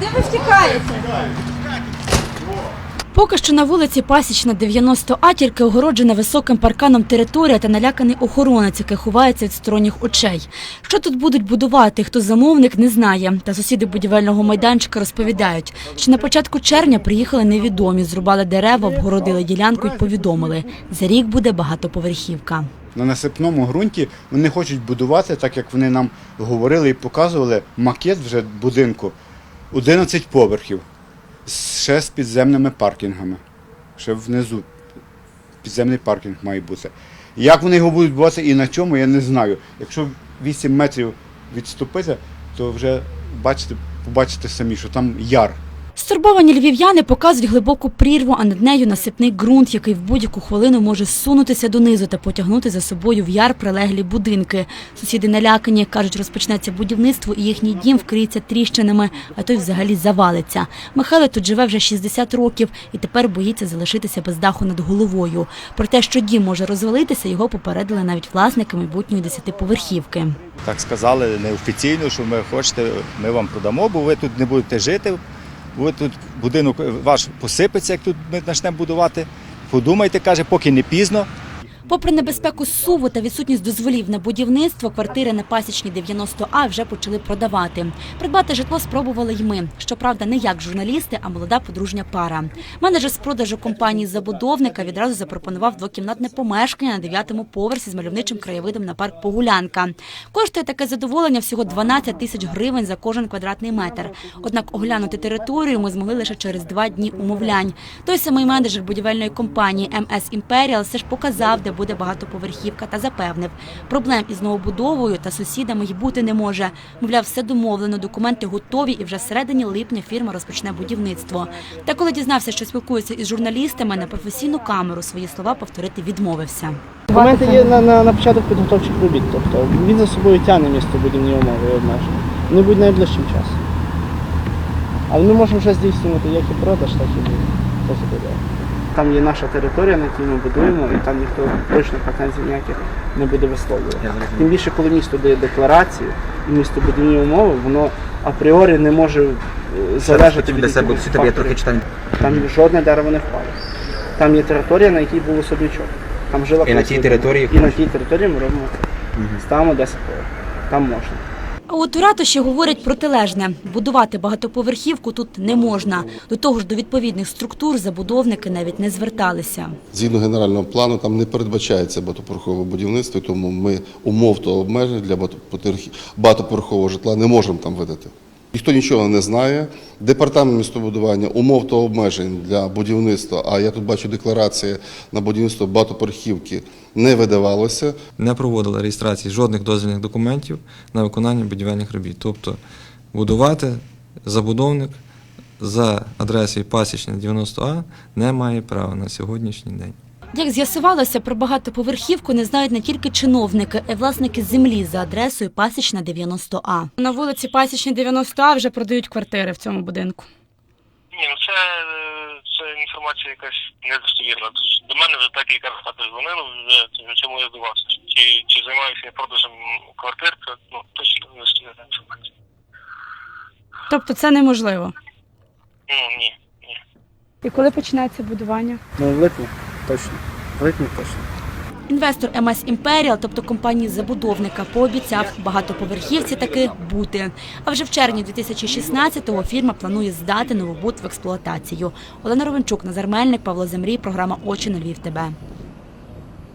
Куди ви втікаєте? Поки що на вулиці Пасічна 90А тільки огороджена високим парканом територія та наляканий охоронець, який ховається від сторонніх очей. Що тут будуть будувати, хто замовник, не знає. Та сусіди будівельного майданчика розповідають, що на початку червня приїхали невідомі, зрубали дерева, обгородили ділянку і повідомили, за рік буде багатоповерхівка. На насипному ґрунті вони хочуть будувати, так як вони нам говорили і показували, макет вже будинку 11 поверхів, ще з підземними паркінгами. Ще внизу підземний паркінг має бути. Як вони його будуть будувати і на чому, я не знаю. Якщо 8 метрів відступити, то вже бачите, побачите самі, що там яр. Стурбовані львів'яни показують глибоку прірву, а над нею насипний ґрунт, який в будь-яку хвилину може зсунутися донизу та потягнути за собою в яр прилеглі будинки. Сусіди налякані, кажуть, розпочнеться будівництво і їхній дім вкриється тріщинами, а той взагалі завалиться. Михайло тут живе вже 60 років і тепер боїться залишитися без даху над головою. Про те, що дім може розвалитися, його попередили навіть власники майбутньої десятиповерхівки. Так сказали неофіційно, що ми хочете, ми вам продамо, бо ви тут не будете жити. Ви тут будинок ваш посипеться, як тут ми почнемо будувати. Подумайте, каже, поки не пізно. Попри небезпеку суву та відсутність дозволів на будівництво, квартири на пасічній 90А вже почали продавати. Придбати житло спробували й ми. Щоправда, не як журналісти, а молода подружня пара. Менеджер з продажу компанії забудовника відразу запропонував двокімнатне помешкання на дев'ятому поверсі з мальовничим краєвидом на парк Погулянка. Коштує таке задоволення всього 12 тисяч гривень за кожен квадратний метр. Однак оглянути територію ми змогли лише через два дні умовлянь. Той самий менеджер будівельної компанії МС Імперіал все ж показав, де буде багатоповерхівка, та запевнив, проблем із новобудовою та сусідами й бути не може. Мовляв, все домовлено, документи готові, і вже всередині липня фірма розпочне будівництво. Та коли дізнався, що спілкується із журналістами, на професійну камеру свої слова повторити відмовився. Документи є на, на, на початок підготовчих робіт, тобто він за собою тягне містобудівні умови і обмеження. Вони будуть найближчим часом. Але ми можемо вже здійснювати як і продаж, так і будову. Там є наша територія, на якій ми будуємо, і там ніхто точно претензій ніяких не буде висловлювати. Тим більше, коли місто дає декларацію і містобудівні умови, воно апріорі не може е, залежати від себе я трохи читаю. Там жодне дерево не впало. Там є територія, на якій був особнячок. Там жила І на тій території І на тій території ми робимо це. Ставимо 10 поверхів. Там можна. А от у ратуші говорять протилежне: будувати багатоповерхівку тут не можна. До того ж, до відповідних структур забудовники навіть не зверталися. Згідно генерального плану, там не передбачається багатоповерхове будівництво, тому ми умов та обмежень для багатоповерхового житла не можемо там видати. Ніхто нічого не знає. Департамент містобудування умов та обмежень для будівництва, а я тут бачу декларації на будівництво багатоповерхівки, не видавалося. не проводила реєстрації жодних дозвільних документів на виконання будівельних робіт. Тобто будувати забудовник за адресою Пасічна 90А не має права на сьогоднішній день. Як з'ясувалося, про багатоповерхівку не знають не тільки чиновники, а й власники землі за адресою Пасічна 90А. На вулиці Пасічна 90А вже продають квартири в цьому будинку. Ні, ну це, е, це інформація якась недостовірна. До мене вже так кілька разів дзвонили, вже чому я здивався. Чи, чи займаюся я продажем квартир, це ну, точно недостовірна інформація. Тобто це неможливо. Ну ні, ні. І коли починається будування? Ну, в липні точно. В липні точно. Інвестор МС Імперіал, тобто компанії забудовника, пообіцяв багатоповерхівці таки бути. А вже в червні 2016-го фірма планує здати новобут в експлуатацію. Олена Ровенчук, Назар Мельник, Павло Земрій, програма Очі на Львів. ТБ.